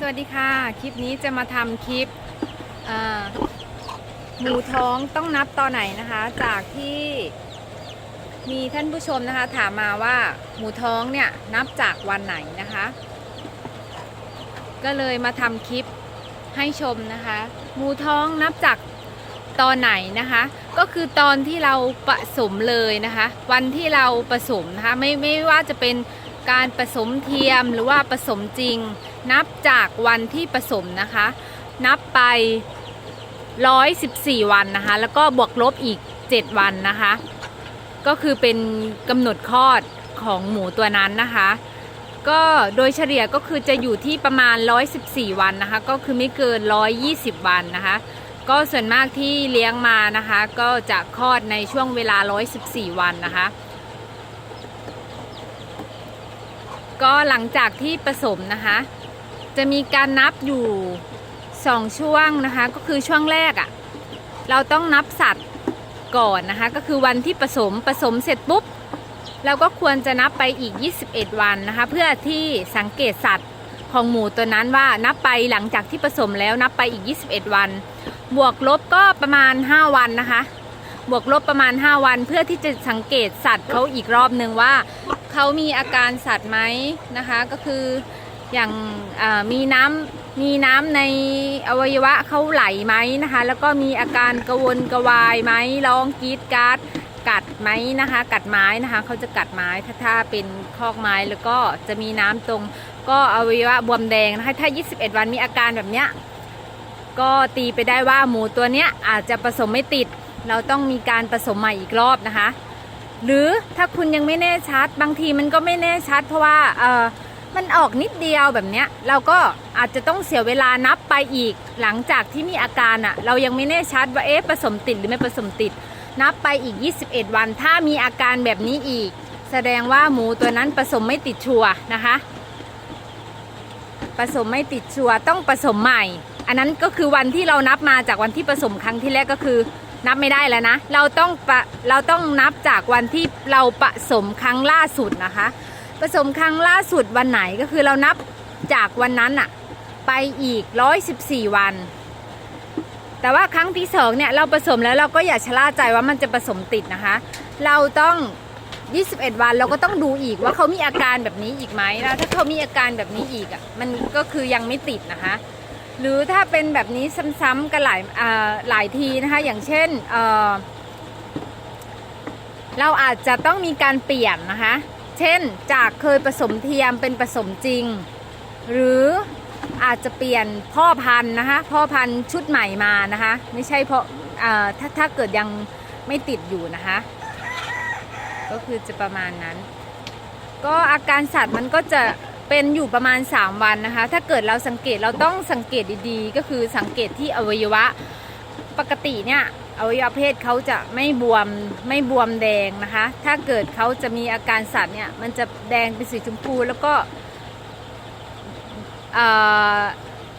สวัสดีค่ะ คลิปนี้จะมาทำคลิปหมูท้องต้องนับตอนไหนนะคะ จากที่มีท่านผู้ชมนะคะ ถามมาว่าหมูท้องเนี่ยนับจากวันไหนนะคะ ก็เลยมาทำคลิปให้ชมนะคะ หมูท้องนับจากตอนไหนนะคะ ก็คือตอนที่เราผสมเลยนะคะ วันที่เราผสมนะคะไม่ไม่ว่าจะเป็นการผสมเทียมหรือว่าผสมจริง นับจากวันที่ผสมนะคะ นับไป 114 วันนะคะ แล้วก็บวกลบอีก 7 วันนะคะ ก็คือเป็นกำหนดคลอดของหมูตัวนั้นนะคะ ก็โดยเฉลี่ยก็คือจะอยู่ที่ประมาณ 114 วันนะคะ ก็คือไม่เกิน 120 วันนะคะ ก็ส่วนมากที่เลี้ยงมานะคะ ก็จะคลอดในช่วงเวลา 114 วันนะคะก็หลังจากที่ผสมนะคะ จะมีการนับอยู่ 2 ช่วงนะคะ ก็คือช่วงแรกอะ่ะ เราต้องนับสัตว์ก่อนนะคะ ก็คือวันที่ผสมผสมเสร็จปุ๊บ เราก็ควรจะนับไปอีก 21 วันนะคะ เพื่อที่สังเกตสัตว์ของหมูตัวนั้นว่านับไปหลังจากที่ผสมแล้วนับไปอีก 21 วัน บวกลบก็ประมาณ 5 วันนะคะ บวกลบประมาณ 5 วัน เพื่อที่จะสังเกตสัตว์เขาอีกรอบหนึ่งว่าเขามีอาการสัตว์ไหมนะคะ ก็คือ อย่างมีน้ำมีน้ำในอวัยวะเขาไหลไหมนะคะ แล้วก็มีอาการกระวนกระวายไหมร้องกรีดการ์ดกัดไหมนะคะ กัดไม้นะคะเขาจะกัดไม้ถ้าถ้าเป็นคอกไม้แล้วก็จะมีน้ำตรง ก็อวัยวะบวมแดงนะคะถ้า 21 วันมีอาการแบบเนี้ยก็ตีไปได้ว่าหมูตัวเนี้ยอาจจะผสมไม่ติด เราต้องมีการผสมใหม่อีกรอบนะคะ หรือถ้าคุณยังไม่แน่ชัดบางทีมันก็ไม่แน่ชัด เพราะว่าเออ มันออกนิดเดียวแบบเนี้ยเราก็อาจจะต้องเสียเวลานับไปอีก หลังจากที่มีอาการอะ่ะ เรายังไม่แน่ชัดว่าเอ๊ะผสมติดหรือไม่ผสมติด นับไปอีก 21 วัน ถ้ามีอาการแบบนี้อีก แสดงว่าหมูตัวนั้นผสมไม่ติดชัวนะคะผสมไม่ติดชัวต้องผสมใหม่ อันนั้นก็คือวันที่เรานับมาจากวันที่ผสมครั้งที่แรกก็คือนับไม่ได้แล้วนะ เราต้องเราต้องนับจากวันที่เราผสมครั้งล่าสุดนะคะ ผสมครั้งล่าสุดวันไหนก็คือเรานับจากวันนั้นอะไปอีก 114 วัน แต่ว่าครั้งที่สองเนี่ยเราผสมแล้วเราก็อย่าชะล่าใจว่ามันจะผสมติดนะคะ เราต้อง 21 วันเราก็ต้องดูอีกว่าเขามีอาการแบบนี้อีกไหมแล้วถ้าเขามีอาการแบบนี้อีกอะมันก็คือยังไม่ติดนะคะ หรือถ้าเป็นแบบนี้ซ้ำๆกันหลายหลายทีนะคะอย่างเช่นเเราอาจจะต้องมีการเปลี่ยนนะคะ เช่นจากเคยผสมเทียมเป็นผสมจริง หรืออาจจะเปลี่ยนพ่อพันธุ์นะคะพ่อพันธุ์ชุดใหม่มานะคะไม่ใช่เพราะถ้าถ้าเกิดยังไม่ติดอยู่นะคะ ก็คือจะประมาณนั้น ก็อาการสัตว์มันก็จะเป็นอยู่ประมาณ 3 วันนะคะ ถ้าเกิดเราสังเกตเราต้องสังเกตดีๆ ก็คือสังเกตที่อวัยวะ ปกติเนี่ยอวัยวะเพศเขาจะไม่บวมไม่บวมแดงนะคะ ถ้าเกิดเขาจะมีอาการสัตว์เนี่ยมันจะแดงเป็นสีชมพูแล้วก็เออ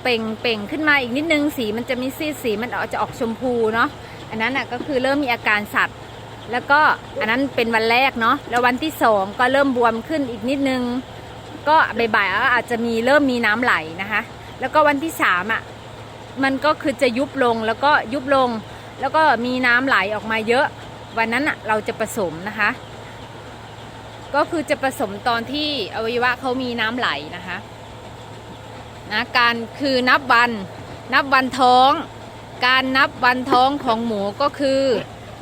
เป่งเป่งขึ้นมาอีกนิดนึงสีมันจะมีซีดสีมันจะออกชมพูเนาะอันนั้นอะก็คือเริ่มมีอาการสัตว์แล้วก็อันนั้นเป็นวันแรกเนาะแล้ววันที่สองก็เริ่มบวมขึ้นอีกนิดนึง ก็บ่ายๆอาจจะมีเริ่มมีน้ำไหลนะคะ แล้วก็วันที่สามอะ มันก็คือจะยุบลงแล้วก็ยุบลง แล้วก็มีน้ำไหลออกมาเยอะ วันนั้นอะเราจะผสมนะคะ ก็คือจะผสมตอนที่อวัยวะเขามีน้ำไหลนะคะนะการคือนับวันนับวันท้อง การนับวันท้องของหมูก็คือ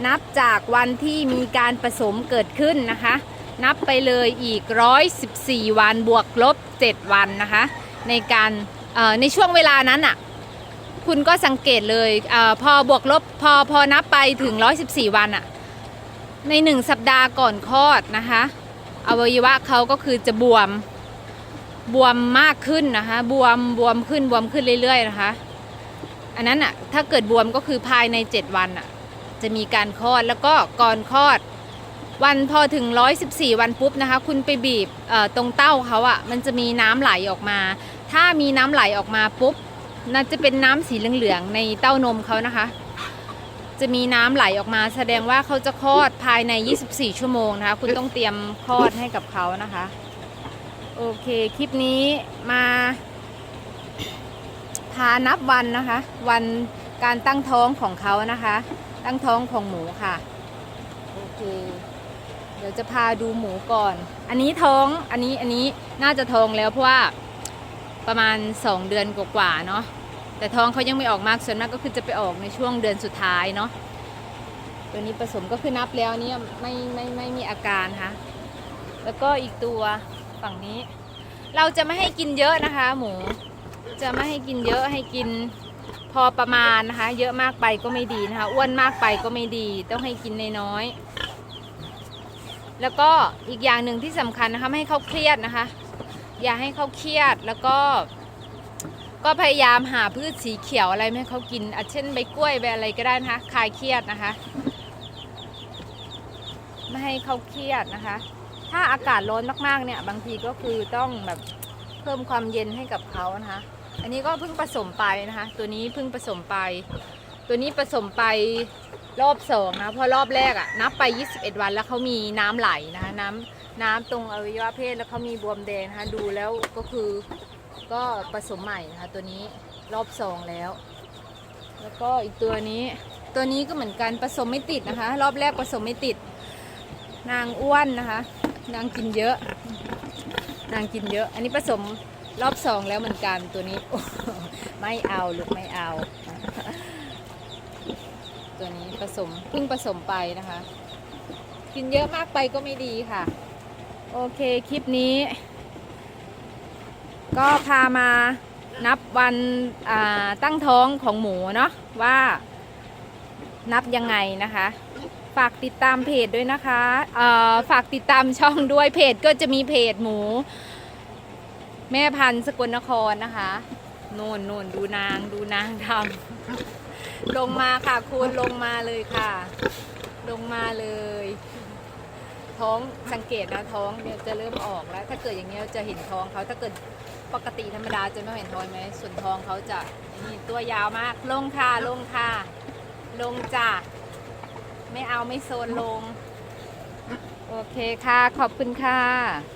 นับจากวันที่มีการผสมเกิดขึ้นนะคะ นับไปเลยอีก 114 วันบวกลบ 7 วันนะคะ ในการเอ่อในช่วงเวลานั้นอะ คุณก็สังเกตเลยอพอบวกลบพอพอนับไปถึง 114 วันอะใน1สัปดาห์ก่อนคลอดนะคะอวัยวะเขาก็คือจะบวมบวมมากขึ้นนะคะ บวมบวมขึ้นบวมขึ้นเรื่อยๆนะคะ อันนั้นอะถ้าเกิดบวมก็คือภายใน 7 วันอะจะมีการคลอดแล้วก็ก่อนคลอด วันพอถึง 114 วันปุ๊บนะคะ คุณไปบีบตรงเต้าเขาอะ่ะมันจะมีน้ำไหลออกมา ถ้ามีน้ำไหลออกมาปุ๊บ น่าจะเป็นน้ำสีเหลืองๆในเต้านมเขานะคะ จะมีน้ำไหลออกมา แสดงว่าเขาจะคลอดภายใน 24 ชั่วโมงนะคะ คุณต้องเตรียมคลอดให้กับเขานะคะ โอเค คลิปนี้มา พานับวันนะคะ วันการตั้งท้องของเขานะคะ ตั้งท้องของหมูค่ะ โอเค เดี๋ยวจะพาดูหมูก่อน อันนี้ท้อง อันนี้ อันนี้น่าจะท้องแล้วเพราะว่า ประมาณ 2 เดือนกว่าๆเนาะแต่ท้องเขายังไม่ออกมากส่วนมากก็คือจะไปออกในช่วงเดือนสุดท้ายเนาะตัวนี้ผสมก็คือนับแล้วเนี่ยไม่ไม่ไม่มีอาการค่ะแล้วก็อีกตัวฝั่งนี้ เราจะไม่ให้กินเยอะนะคะ หมูจะไม่ให้กินเยอะให้กินพอประมาณนะคะ เยอะมากไปก็ไม่ดีนะคะอ้วนมากไปก็ไม่ดี ต้องให้กินนน้อย แล้วก็อีกอย่างหนึ่งที่สำคัญนะคะไม่ให้เขาเครียดนะคะ อย่าให้เขาเครียดแล้วก็ก็พยายามหาพืชสีเขียวอะไรให้เขากินอาเช่นใบกล้วยใบอะไรก็ได้นะคะคลายเครียดนะคะ ไม่ให้เขาเครียดนะคะ ถ้าอากาศร้อนมากๆเนี่ย บางทีก็คือต้องแบบเพิ่มความเย็นให้กับเขานะคะ อันนี้ก็เพิ่งผสมไปนะคะ ตัวนี้เพิ่งผสมไป ตัวนี้ผสมไปรอบสองนะเพราะรอบแรกอะนับไป 21 วันแล้วเขามีน้ำไหลนะคะน้ำ น้ำตรงอวัยวะเพศแล้วเขามีบวมแดงนะคะดูแล้วก็คือก็ผสมใหม่นะคะตัวนี้รอบสองแล้ว แล้วก็อีกตัวนี้ตัวนี้ก็เหมือนกันผสมไม่ติดนะคะ รอบแรกผสมไม่ติด นางอ้วนนะคะ นางกินเยอะ นางกินเยอะ อันนี้ผสมรอบสองแล้วเหมือนกันตัวนี้ไม่เอาลูกไม่เอา ตัวนี้ผสมเพิ่งผสมไปนะคะ กินเยอะมากไปก็ไม่ดีค่ะ โอเค คลิปนี้ ก็พามานับวันตั้งท้องของหมูเนาะว่านับยังไงนะคะ ฝากติดตามเพจด้วยนะคะฝากติดตามช่องด้วยเพจก็จะมีเพจหมู แม่พันธุ์สกลนครนะคะโน่นโน่นดูนางดูนางทำลงมาค่ะคุณลงมาเลยค่ะ ลงมาเลย ท้องสังเกตนะท้องเนี่ยจะเริ่มออกแล้ว ถ้าเกิดอย่างเงี้ยจะเห็นท้องเขาถ้าเกิดปกติธรรมดาจะไม่เห็นท้องไหมส่วนท้องเขาจะนี่ตัวยาวมาก ลงค่ะลงค่ะลงจ้ะไม่เอาไม่โซนลง โอเคค่ะ ขอบคุณค่ะ